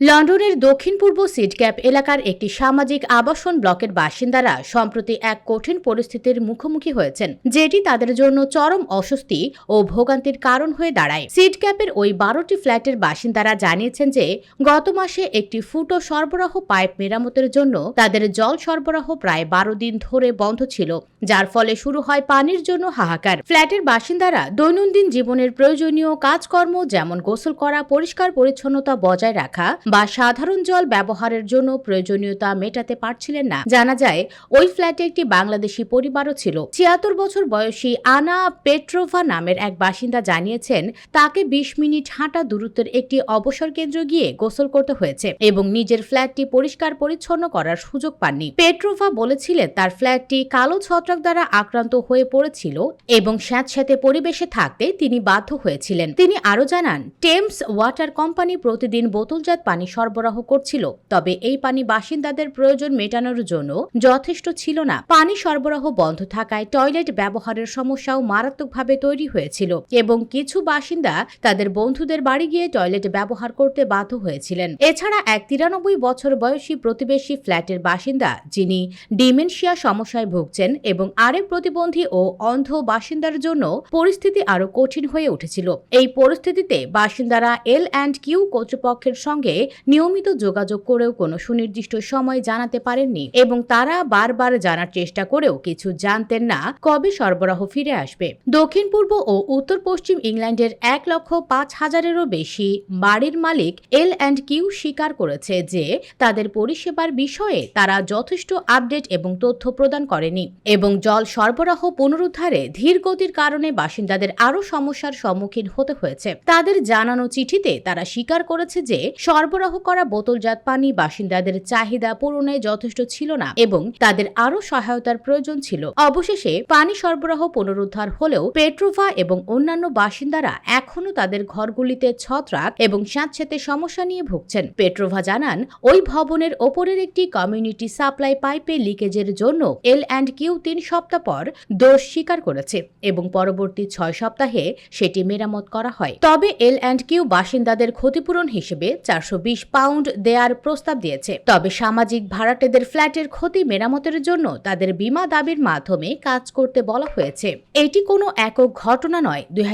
লন্ডনের দক্ষিণ পূর্ব সিডক্যাপ এলাকার একটি সামাজিক আবাসন ব্লকের বাসিন্দারা সম্প্রতি এক কঠিন পরিস্থিতির মুখোমুখি হয়েছেন, যেটি তাদের জন্য চরম অস্বস্তি ও ভোগান্তির কারণ হয়ে দাঁড়ায়। সিডক্যাপের ওই বারোটি ফ্ল্যাটের বাসিন্দারা জানিয়েছেন যে, গত মাসে একটি ফুটো সরবরাহ পাইপ মেরামতের জন্য তাদের জল সরবরাহ প্রায় বারো দিন ধরে বন্ধ ছিল, যার ফলে শুরু হয় পানির জন্য হাহাকার। ফ্ল্যাটের বাসিন্দারা দৈনন্দিন জীবনের প্রয়োজনীয় কাজকর্ম যেমন গোসল করা, পরিষ্কার পরিচ্ছন্নতা বজায় রাখা বা সাধারণ জল ব্যবহারের জন্য প্রয়োজনীয়তা মেটাতে পারছিলেন না। জানা যায়, ওই ফ্ল্যাটে একটি বাংলাদেশি পরিবারও ছিল। ছিয়াত্তর বছর বয়সী আনা পেট্রোভা নামের এক বাসিন্দা জানিয়েছেন, তাকে বিশ মিনিট হাঁটা দূরত্বের একটি অবসর কেন্দ্র গিয়ে গোসল করতে হয়েছে এবং নিজের ফ্ল্যাটটি পরিষ্কার পরিচ্ছন্ন করার সুযোগ পাননি। পেট্রোভা বলেছিলেন, তার ফ্ল্যাটটি কালো ছত্রাক দ্বারা আক্রান্ত হয়ে পড়েছিল এবং স্যাঁতস্যাঁতে পরিবেশে থাকতে তিনি বাধ্য হয়েছিলেন। তিনি আরও জানান, টেমস ওয়াটার কোম্পানি প্রতিদিন বোতলজাত পানি সরবরাহ করছিল, তবে এই পানি বাসিন্দাদের প্রয়োজন মেটানোর জন্য যথেষ্ট ছিল না। পানি সরবরাহ বন্ধ থাকায় টয়লেট ব্যবহারের সমস্যাও মারাত্মকভাবে তৈরি হয়েছিল এবং কিছু বাসিন্দা তাদের বন্ধুদের বাড়ি গিয়ে টয়লেট ব্যবহার করতে বাধ্য হয়েছিলেন। এছাড়া এক তিরানব্বই বছর বয়সী প্রতিবেশী ফ্ল্যাটের বাসিন্দা, যিনি ডিমেনশিয়া সমস্যায় ভুগছেন এবং আরেক প্রতিবন্ধী ও অন্ধ বাসিন্দার জন্য পরিস্থিতি আরও কঠিন হয়ে উঠেছিল। এই পরিস্থিতিতে বাসিন্দারা এল অ্যান্ড কিউ কর্তৃপক্ষের সঙ্গে নিয়মিত যোগাযোগ করেও কোনো সুনির্দিষ্ট সময় জানাতে পারেননি এবং তারা বারবার জানার চেষ্টা করেও কিছু জানতেন না কবে সরবরাহ ফিরে আসবে। দক্ষিণ পূর্ব ও উত্তর পশ্চিম ইংল্যান্ডের এক লক্ষ পাঁচ হাজারেরও বেশি বাড়ির মালিক এল অ্যান্ড কিউ স্বীকার করেছে যে তাদের পরিষেবার বিষয়ে তারা যথেষ্ট আপডেট এবং তথ্য প্রদান করেনি এবং জল সরবরাহ পুনরুদ্ধারে ধীর গতির কারণে বাসিন্দাদের আরও সমস্যার সম্মুখীন হতে হয়েছে। তাদের জানানো চিঠিতে তারা স্বীকার করেছে যে সরবরাহ করা বোতলজাত পানি বাসিন্দাদের চাহিদা পূরণে যথেষ্ট ছিল না এবং তাদের আরও সহায়তার প্রয়োজন ছিল। অবশেষে পানি সরবরাহ পুনরুদ্ধার হলেও পেট্রোভা এবং অন্যান্য বাসিন্দারা এখনও তাদের ঘরগুলিতে ছত্রাক এবং স্যাঁতস্যাঁতে সমস্যা নিয়ে ভুগছেন। পেট্রোভা জানান, ওই ভবনের ওপরের একটি কমিউনিটি সাপ্লাই পাইপে লিকেজের জন্য এল অ্যান্ড কিউ তিন সপ্তাহ পর দোষ স্বীকার করেছে এবং পরবর্তী ছয় সপ্তাহে সেটি মেরামত করা হয়। তবে এল অ্যান্ড কিউ বাসিন্দাদের ক্ষতিপূরণ হিসেবে চারশো বিশ পাউন্ড দেয়ার প্রস্তাব দিয়েছে। তবে সামাজিক ভাড়াটেদের ফ্ল্যাটের ক্ষতি মেরামতের জন্য তাদের বীমা দাবির মাধ্যমে কাজ করতে বলা হয়েছে। এটি কোনো একক ঘটনা নয়। দুই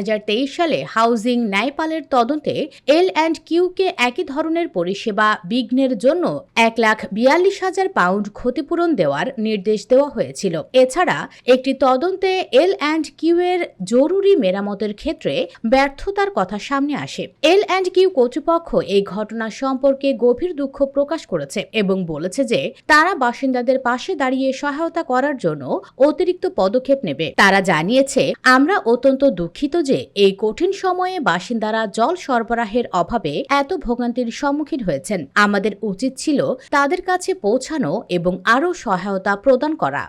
সালে হাউজিং ন্যায়পালের তদন্তে এল অ্যান্ড কিউকে একই ধরনের পরিষেবা বিঘ্নের জন্য এক লাখ বিয়াল্লিশ হাজার পাউন্ড ক্ষতিপূরণ দেওয়ার নির্দেশ দেওয়া হয়েছিল। এছাড়া একটি তদন্তে এল অ্যান্ড কিউ এর জরুরি মেরামতের ক্ষেত্রে ব্যর্থতার কথা সামনে আসে। এল অ্যান্ড কিউ কর্তৃপক্ষ এই ঘটনা সম্পর্কে গভীর দুঃখ প্রকাশ করেছে এবং বলেছে যে তারা বাসিন্দাদের পাশে দাঁড়িয়ে সহায়তা করার জন্য অতিরিক্ত পদক্ষেপ নেবে। তারা জানিয়েছে, আমরা অত্যন্ত দুঃখিত যে এই কঠিন সময়ে বাসিন্দারা জল সরবরাহের অভাবে এত ভোগান্তির সম্মুখীন হয়েছেন। আমাদের উচিত ছিল তাদের কাছে পৌঁছানো এবং আরও সহায়তা প্রদান করা।